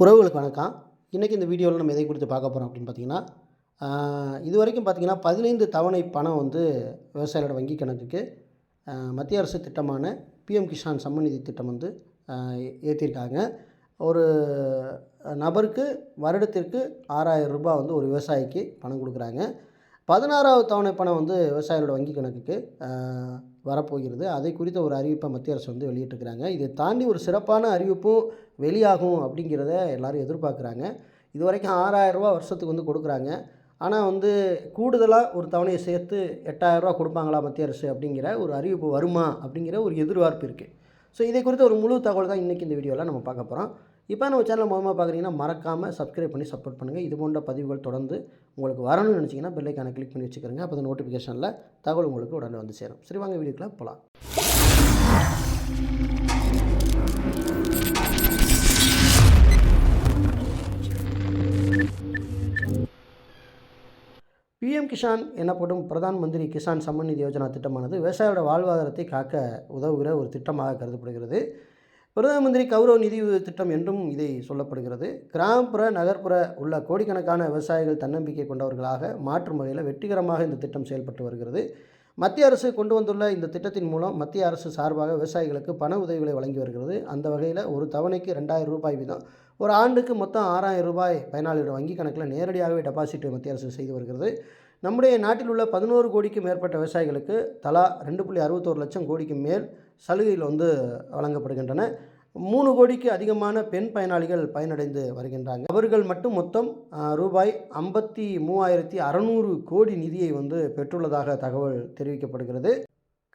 உறவுகளுக்கு வணக்கம். இன்றைக்கி இந்த வீடியோவில் நம்ம எதை குறித்து பார்க்க போகிறோம் அப்படின்னு பார்த்தீங்கன்னா இது வரைக்கும் பார்த்தீங்கன்னா பதினைந்து தவணை பணம் வந்து விவசாயிகளோட வங்கி கணக்குக்கு மத்திய அரசு திட்டமான பிஎம் கிஷான் சம்மநிதி திட்டம் வந்து ஏற்றிருக்காங்க ஒரு நபருக்கு வருடத்திற்கு ஆறாயிரம் ரூபாய் வந்து ஒரு விவசாயிக்கு பணம் கொடுக்குறாங்க. பதினாறாவது தவணை பணம் வந்து விவசாயிகளோட வங்கி கணக்குக்கு வரப்போகிறது. அதை குறித்த ஒரு அறிவிப்பை மத்திய அரசு வந்து வெளியிட்டிருக்கிறாங்க. இதை தாண்டி ஒரு சிறப்பான அறிவிப்பும் வெளியாகும் அப்படிங்கிறத எல்லாரும் எதிர்பார்க்குறாங்க. இது வரைக்கும் ஆறாயிரம் வருஷத்துக்கு வந்து கொடுக்குறாங்க. ஆனால் வந்து கூடுதலாக ஒரு தவணையை சேர்த்து எட்டாயிரரூபா கொடுப்பாங்களா மத்திய அரசு அப்படிங்கிற ஒரு அறிவிப்பு வருமா அப்படிங்கிற ஒரு எதிர்பார்ப்பு இருக்குது ஸோ இதை குறித்த ஒரு முழு தகவல் தான் இன்றைக்கி இந்த வீடியோவில் நம்ம பார்க்க போகிறோம் இப்போ நம்ம சேனல் மூலமாக பார்க்குறீங்கன்னா மறக்காமல் சப்ஸ்கிரைப் பண்ணி சப்போர்ட் பண்ணுங்கள் இது போன்ற பதிவுகள் தொடர்ந்து உங்களுக்கு வரணும்னு நினச்சிங்கன்னா பெல்லைக்கான கிளிக் பண்ணி வச்சுக்கிறங்க அப்போ நோட்டிஃபிகேஷனில் தகவல் உங்களுக்கு உடனே வந்து சேரும். சரி வாங்க வீடியோக்குள்ள போகலாம் பிஎம் கிஷான் எனப்படும் பிரதான் மந்திரி கிசான் சம்மநிதி யோஜனா திட்டமானது விவசாயியோட வாழ்வாதாரத்தை காக்க உதவுகிற ஒரு திட்டமாக கருதப்படுகிறது. பிரதம மந்திரி கௌரவ நிதி உதவி திட்டம் என்றும் இதை சொல்லப்படுகிறது. கிராமப்புற நகர்ப்புற உள்ள கோடிக்கணக்கான விவசாயிகள் தன்னம்பிக்கை கொண்டவர்களாக மாற்றும் வகையில் வெற்றிகரமாக இந்த திட்டம் செயல்பட்டு வருகிறது. மத்திய அரசு கொண்டு வந்துள்ள இந்த திட்டத்தின் மூலம் மத்திய அரசு சார்பாக விவசாயிகளுக்கு பண உதவிகளை வழங்கி வருகிறது. அந்த வகையில் ஒரு தவணைக்கு ரெண்டாயிரம் ரூபாய் வீதம் ஒரு ஆண்டுக்கு மொத்தம் ஆறாயிரம் ரூபாய் பயனாளியோட வங்கி கணக்கில் நேரடியாகவே டெபாசிட் மத்திய அரசு செய்து வருகிறது. நம்முடைய நாட்டில் உள்ள பதினோரு கோடிக்கும் மேற்பட்ட விவசாயிகளுக்கு தலா ரெண்டு புள்ளி அறுபத்தோரு லட்சம் கோடிக்கு மேல் சலுகைகள் வந்து வழங்கப்படுகின்றன. மூணு கோடிக்கு அதிகமான பெண் பயனாளிகள் பயனடைந்து வருகின்றாங்க. அவர்கள் மட்டும் மொத்தம் ரூபாய் ஐம்பத்தி மூவாயிரத்தி அறநூறு கோடி நிதியை வந்து பெற்றுள்ளதாக தகவல் தெரிவிக்கப்படுகிறது.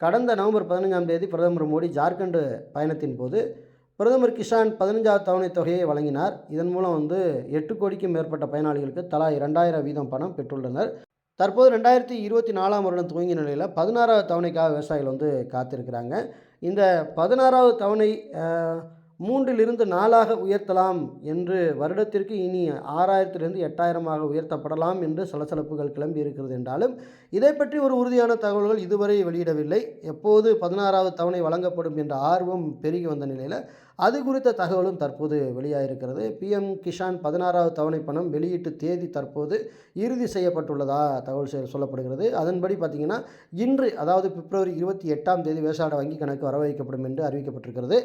கடந்த நவம்பர் பதினஞ்சாம் தேதி பிரதமர் மோடி ஜார்க்கண்ட் பயணத்தின் போது பிரதமர் கிஷான் பதினஞ்சாவது தவணை தொகையை வழங்கினார். இதன் மூலம் வந்து எட்டு கோடிக்கும் மேற்பட்ட பயனாளிகளுக்கு தலா இரண்டாயிரம் வீதம் பணம் பெற்றுள்ளனர். தற்போது ரெண்டாயிரத்தி இருபத்தி நாலாம் வருடம் துவங்கிய நிலையில் பதினாறாவது தவணைக்காக விவசாயிகள் வந்து காத்திருக்கிறாங்க. இந்த பதினாறாவது தவணை மூன்றிலிருந்து நாலாக உயர்த்தலாம் என்று வருடத்திற்கு இனி ஆறாயிரத்திலிருந்து எட்டாயிரமாக உயர்த்தப்படலாம் என்று சலசலப்புகள் கிளம்பி இருக்கிறது என்றாலும் இதை பற்றி ஒரு உறுதியான தகவல்கள் இதுவரை வெளியிடவில்லை. எப்போது பதினாறாவது தவணை வழங்கப்படும் என்ற ஆர்வம் பெருகி வந்த நிலையில் அது குறித்த தகவலும் தற்போது வெளியாகிருக்கிறது பிஎம் கிஷான் பதினாறாவது தவணை பணம் வெளியீட்டு தேதி தற்போது இறுதி செய்யப்பட்டுள்ளதா தகவல் சொல்லப்படுகிறது. அதன்படி பார்த்தீங்கன்னா இன்று அதாவது பிப்ரவரி இருபத்தி எட்டாம் தேதி விவசாய வங்கி கணக்கு வரவழைக்கப்படும் என்று அறிவிக்கப்பட்டிருக்கிறது.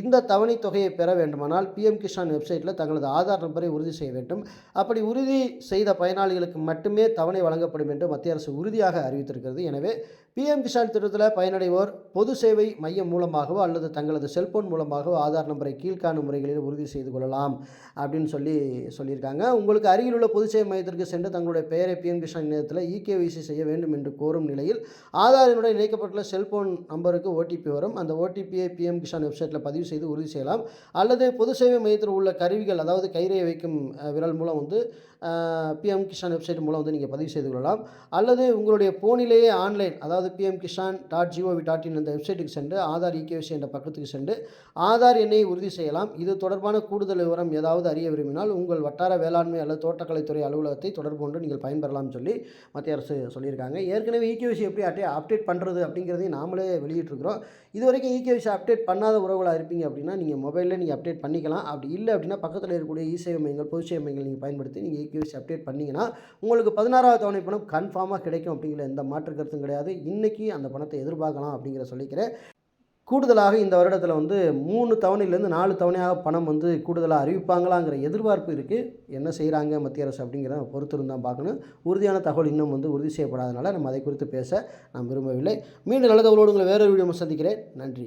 இந்த தவணை தொகையை பெற வேண்டுமானால் பிஎம் கிஷான் வெப்சைட்டில் தங்களது ஆதார் நம்பரை உறுதி செய்ய வேண்டும். அப்படி உறுதி செய்த பயனாளிகளுக்கு மட்டுமே தவணை வழங்கப்படும் என்று மத்திய அரசு உறுதியாக அறிவித்திருக்கிறது. எனவே பிஎம் கிஷான் திட்டத்தில் பயனடைவோர் பொது சேவை மையம் மூலமாகவோ அல்லது தங்களது செல்போன் மூலமாகவோ ஆதார் நம்பரை கீழ்காணும் முறைகளில் உறுதி செய்து கொள்ளலாம் அப்படின்னு சொல்லி சொல்லியிருக்காங்க. உங்களுக்கு அருகில் உள்ள பொது சேவை மையத்திற்கு சென்று தங்களுடைய பெயரை பிஎம் கிஷான் இணையத்தில் இகேவிசி செய்ய வேண்டும் என்று கோரும் நிலையில் ஆதாரினுடன் இணைக்கப்பட்டுள்ள செல்போன் நம்பருக்கு ஓடிபி வரும். அந்த ஓடிபியை பிஎம் கிஷான் வெப்சைட்டில் பதிவு செய்து உறுதி செய்யலாம். அல்லது பொது சேவை மையத்தில் உள்ள கருவிகள் அதாவது கைரையை வைக்கும் விரல் மூலம் வந்து பிஎம் கிஷான் வெப்சைட் மூலம் வந்து நீங்கள் பதிவு செய்து கொள்ளலாம். அல்லது உங்களுடைய ஃபோனிலேயே ஆன்லைன் அதாவது PM Kisan dot GOV dot in அந்த வெப்சைட்டுக்கு சென்று ஆதார் இகேவிசி என்ற பக்கத்துக்கு சென்று ஆதார் எண்ணை உறுதி செய்யலாம். இது தொடர்பான கூடுதல் விவரம் ஏதாவது அறிய விரும்பினால் உங்கள் வட்டார வேளாண்மை அல்லது தோட்டக்கலைத்துறை அலுவலகத்தை தொடர்பு கொண்டு நீங்கள் பயன்பெறலாம்னு சொல்லி மத்திய அரசு சொல்லியிருக்காங்க. ஏற்கனவே இகேவிசி எப்படி அட்டே அப்டேட் பண்ணுறது அப்படிங்கிறதையும் நாமளே வெளியிட்டிருக்கிறோம். இது வரைக்கும் இகேவிசி அப்டேட் பண்ணாத உறவுகளாக இருப்பீங்க அப்படின்னா நீங்கள் மொபைலில் நீங்கள் அப்டேட் பண்ணிக்கலாம். அப்படி இல்லை அப்படின்னா பக்கத்தில் இருக்கக்கூடிய இ சேவை மையங்கள் பொது சேவை மையங்கள் நீங்கள் பயன்படுத்தி நீங்கள் இகேவிசி அப்டேட் பண்ணிங்கன்னா உங்களுக்கு பதினாறாவது தவணை பணம் கன்ஃபார்மாக கிடைக்கும் அப்படிங்கிற எந்த மாற்று கருத்தும் கிடையாது. இன்றைக்கி அந்த பணத்தை எதிர்பார்க்கலாம் அப்படிங்கிற சொல்லிக்கிறேன் கூடுதலாக இந்த வருடத்தில் வந்து மூணு தவணையிலேருந்து நாலு தவணையாக பணம் வந்து கூடுதலாக அறிவிப்பாங்களாங்கிற எதிர்பார்ப்பு இருக்குது என்ன செய்கிறாங்க மத்திய அரசு அப்படிங்கிறத பொறுத்திருந்தான் பார்க்கணும். உறுதியான தகவல் இன்னும் வந்து உறுதி செய்யப்படாதனால நம்ம அதை குறித்து பேச நான் விரும்பவில்லை. மீண்டும் நல்ல தகவலோடு உங்களை வேறொரு வீடியோ சந்திக்கிறேன். நன்றி.